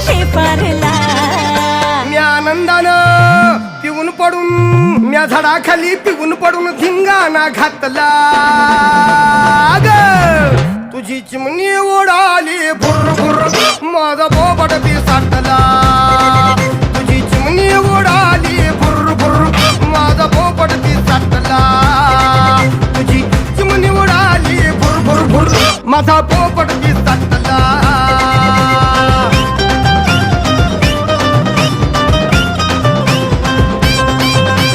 शेपारला आनंदानं पिऊन पडून म्या झाडाखाली पिऊन पडून धिंगाणा घातला. ग तुझी चिमणी ओढाली भुर भुर मज बोबट बी साठला तुझी चिमणी ओढाली भुर भुर मज बोबट बी साठला तुझी चिमणी ओढाली भुर भुर भुर माझा बोबट बी साठला